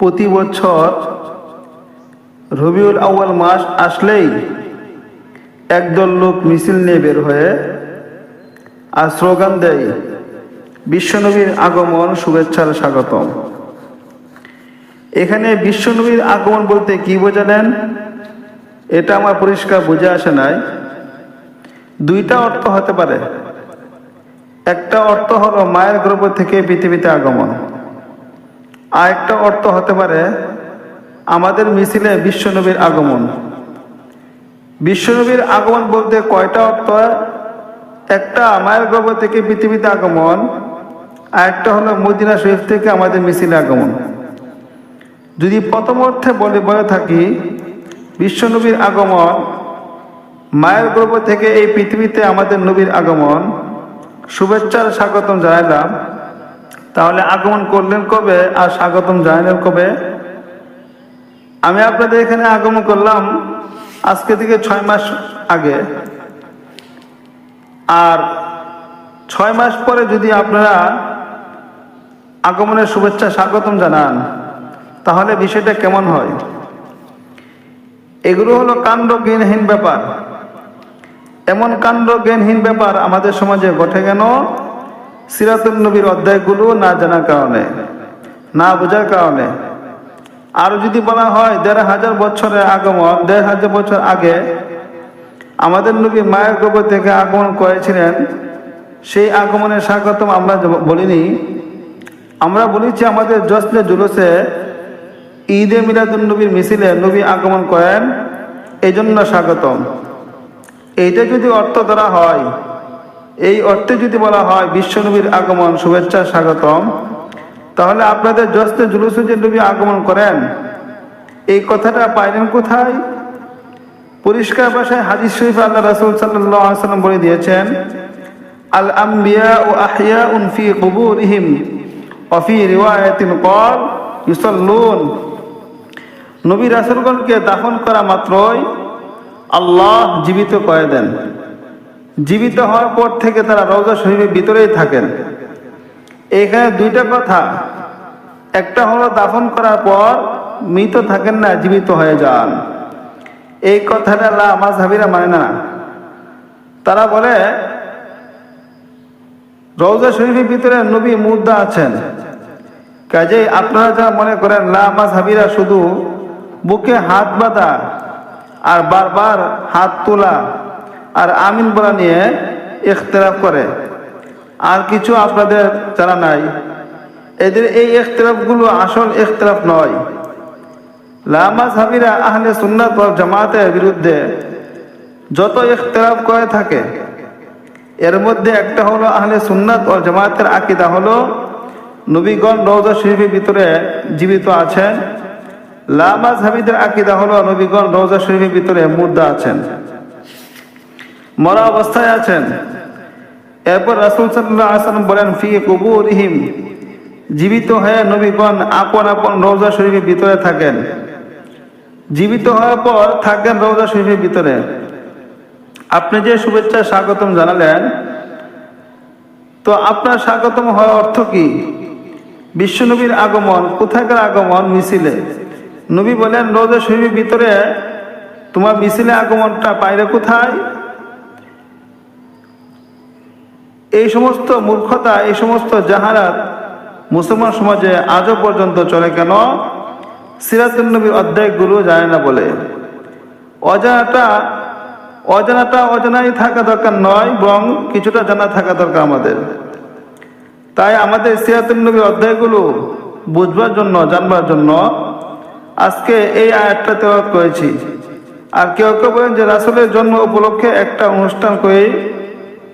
প্রতি বছর রবিউল আউয়াল মাস আসলেই একদল লোক মিছিল নিয়ে বের হয়ে আর স্লোগান দেয়, বিশ্বনবীর আগমন শুভেচ্ছার স্বাগতম। এখানে বিশ্বনবীর আগমন বলতে কি বোঝালেন? এটা আমার পরিষ্কার বুঝে আসে নাই। দুইটা অর্থ হতে পারে। একটা অর্থ হলো মায়ের গর্ভ থেকে পৃথিবীতে আগমন। আর একটা অর্থ হতে পারে আমাদের মিছিলে বিশ্বনবীর আগমন। বিশ্বনবীর আগমন বলতে কয়টা অর্থ? একটা মায়ের গর্ভ থেকে পৃথিবীতে আগমন আর একটা হলো মদিনা শরীফ থেকে আমাদের মিছিলে আগমন। যদি প্রথম অর্থে বলে বলে থাকি, বিশ্বনবীর আগমন, মায়ের গর্ভ থেকে এই পৃথিবীতে আমাদের নবীর আগমন শুভেচ্ছার স্বাগতম জানালাম তাহলে আগমন করলেন কবে? আর স্বাগতম জানালেন কবে? আমি আপনাদের এখানে আগমন করলাম আজকে থেকে ছয় মাস আগে। আর ছয় মাস পরে যদি আপনারা আগমনের শুভেচ্ছা স্বাগতম জানান, তাহলে বিষয়টা কেমন হয়? এগুলো হলো কাণ্ড জ্ঞানহীন ব্যাপার। এমন কাণ্ড জ্ঞানহীন ব্যাপার আমাদের সমাজে ঘটে কেন? সিরাতুল নবীর অধ্যায়গুলো না জানার কারণে, না বোঝার কারণে। আর যদি বলা হয়, দেড় হাজার বছরের আগমন, দেড় হাজার বছর আগে আমাদের নবী মায়ের গোবর থেকে আগমন করেছিলেন। সেই আগমনের স্বাগতম আমরা বলিনি। আমরা বলেছি আমাদের জশ্নে জুলুসে ঈদে মিলাদুল নবীর মিছিলে নবী আগমন করেন এই জন্য স্বাগতম। এইটা যদি অর্থ ধরা হয় এই অর্থে যদি বলা হয় বিশ্বনবীর আগমন, শুভেচ্ছা, স্বাগতম, তাহলে আপনাদের জস্তে জুলুসে যে নবী আগমন করেন, এই কথাটা পাইলেন কোথায়? পরিষ্কার ভাষায় হাদিস শরীফ আল্লাহ রাসুল সাল্লাম বলে দিয়েছেন আল আম্বিয়া ও আহিয়া উনফি কবুরহিম অফি রিওয়ায়াতিন কল ইউসাল্লুন। নবী রাসুলগণকে দাফন করা মাত্রই আল্লাহ জীবিত করে দেন। জীবিত হওয়ার পর থেকে তারা রওজা শরীফের ভিতরেই থাকেন। এখানে দুইটা কথা। একটা হলো দাফন করার পর মৃত থাকেন না, জীবিত হয়ে যান। এই কথাটা আমার হাবিরা মানে না। তারা বলে, রওজা শরীফের ভিতরে নবী মুদ্রা আছেন। কাজেই আপনারা যারা মনে করেন লামাজ হাবিরা শুধু বুকে হাত বাঁধা আর বারবার হাত তোলা আর আমিন বলা নিয়ে ইখতলাফ করে। আর কিছু আপনাদের জানা নাই। এদের এই ইখতলাফগুলো আসল ইখতলাফ নয়। লামাজ হাবিরা আহলে সুন্নাত ওয়াল জামাতের বিরুদ্ধে যত ইখতলাফ করে থাকে, এর মধ্যে একটা হলো আহলে সুন্নাত ও জামাতের আকিদা হলো নবীগণ রওজা শরীফের ভিতরে জীবিত আছেন। লামাজ হাবিদের আকিদা হলো নবীগণ রওজা শরীফের ভিতরে মুদ্রা আছেন। মরা অবস্থায় আছেন। এরপর রাসুল সাল্লাহ বলেন, ফি কবুরহিম। জীবিত হয়ে নবীগণ আপন আপন রওজা শরীফের ভিতরে থাকেন। জীবিত হওয়ার পর থাকেন রওজা শরীফের ভিতরে। আপনি যে শুভেচ্ছা স্বাগতম জানালেন, তো আপনার স্বাগতম হওয়ার অর্থ কি? বিশ্বনবীর আগমন, কোথাকার আগমন? মিছিলে। নবী বলেন রোজা শরীফের ভিতরে তোমার মিছিলে আগমনটা পাইলে কোথায়? এই সমস্ত মূর্খতা, এই সমস্ত জাহারাত মুসলমান সমাজে আজও পর্যন্ত চলে কেন? সিরাতুল নবীর অধ্যায়গুলো জানে না বলে। অজানাটা অজানাটা অজানাই থাকা দরকার নয়, বরং কিছুটা জানা থাকা দরকার আমাদের। তাই আমাদের সিরাতুল নবীর অধ্যায়গুলো বুঝবার জন্য, জানবার জন্য আজকে এই আয়াতটা তেলাওয়াত করেছি। আর কেউ কেউ বলেন যে রাসুলের জন্ম উপলক্ষে একটা অনুষ্ঠান করে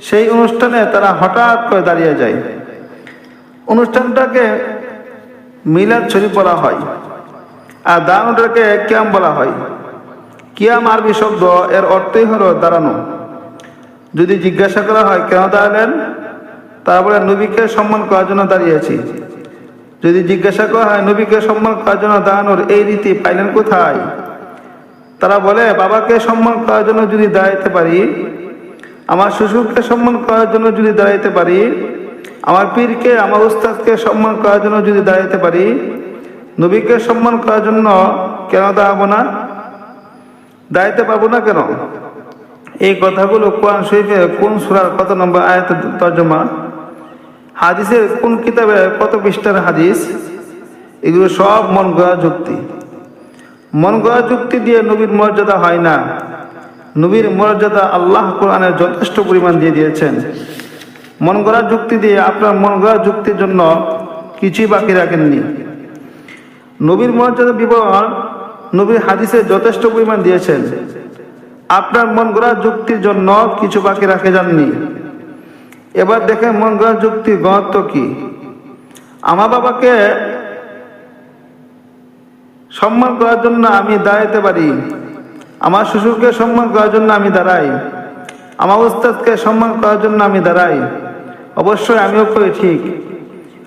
সেই অনুষ্ঠানে তারা হঠাৎ করে দাঁড়িয়ে যায়। অনুষ্ঠানটাকে মিলাদ শরীফ বলা হয় আর দানটাকে ক্যাম বলা হয়। কিয়াম আরবি শব্দ এর অর্থই হলো দাঁড়ানো। যদি জিজ্ঞাসা করা হয়, কেন দাঁড়ালেন? তারপরে নবীকে সম্মান করার জন্য দাঁড়িয়েছি। যদি জিজ্ঞাসা করা হয়, নবীকে সম্মান করার জন্য দাঁড়ানোর এই রীতি পাইলেন কোথায়? তারা বলে, বাবাকে সম্মান করার জন্য যদি দাঁড়াইতে পারি আমার শ্বশুরকে সম্মান করার জন্য যদি দাঁড়াইতে পারি, আমার পীরকে, আমার উস্তাদকে সম্মান করার জন্য যদি দাঁড়াইতে পারি, নবীকে সম্মান করার জন্য কেন দাঁড়াবো না? দায়িত্ব পাবো না কেন? এই কথাগুলো কোরআন শরীফে কোন সুরার কত নম্বর আয়াত তর্জমা? হাদিসের কোন কিতাবে কত পৃষ্ঠার হাদিস? এগুলো সব মন গড়া যুক্তি। মন গড়া যুক্তি দিয়ে নবীর মর্যাদা হয় না। নবীর মর্যাদা আল্লাহ কোরআনের যথেষ্ট পরিমাণ দিয়ে দিয়েছেন। মন গড়া যুক্তি দিয়ে আপনার মন গড়া যুক্তির জন্য কিছুই বাকি রাখেননি। নবীর মর্যাদা বিবরণ নবীর হাদিসে যথেষ্ট পরিমাণ দিয়েছেন। আপনার মন গড়া যুক্তির জন্য কিছু বাকি রাখে যাননি। এবার দেখেন মন গড়া যুক্তির গণত্ব কি। আমার বাবাকে সম্মান করার জন্য আমি দাঁড়াইতে পারি। আমার শ্বশুরকে সম্মান করার জন্য আমি দাঁড়াই। আমার উস্তাদকে সম্মান করার জন্য আমি দাঁড়াই। অবশ্যই আমিও করি ঠিক।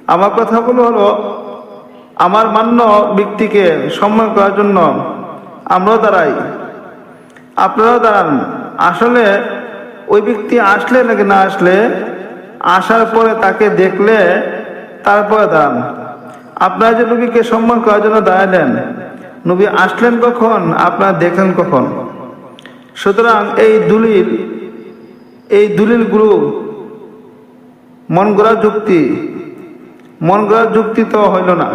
আমার কথাগুলো হলো, আমার মান্য ব্যক্তিকে সম্মান করার জন্য আমরাও দাঁড়াই। আপনারাও দাঁড়ান। আসলে ওই ব্যক্তি আসলে নাকি না আসলে, আসার পরে তাকে দেখলে তারপরে দাঁড়ান। আপনারা যে রুগীকে সম্মান করার জন্য দাঁড়ালেন নবী আসলেন কখন? আপনারা দেখলেন কখন? সুতরাং এই দলিল, এই দলিলগুলো মন গড়া যুক্তি, মন গড়া যুক্তি তো হইল না।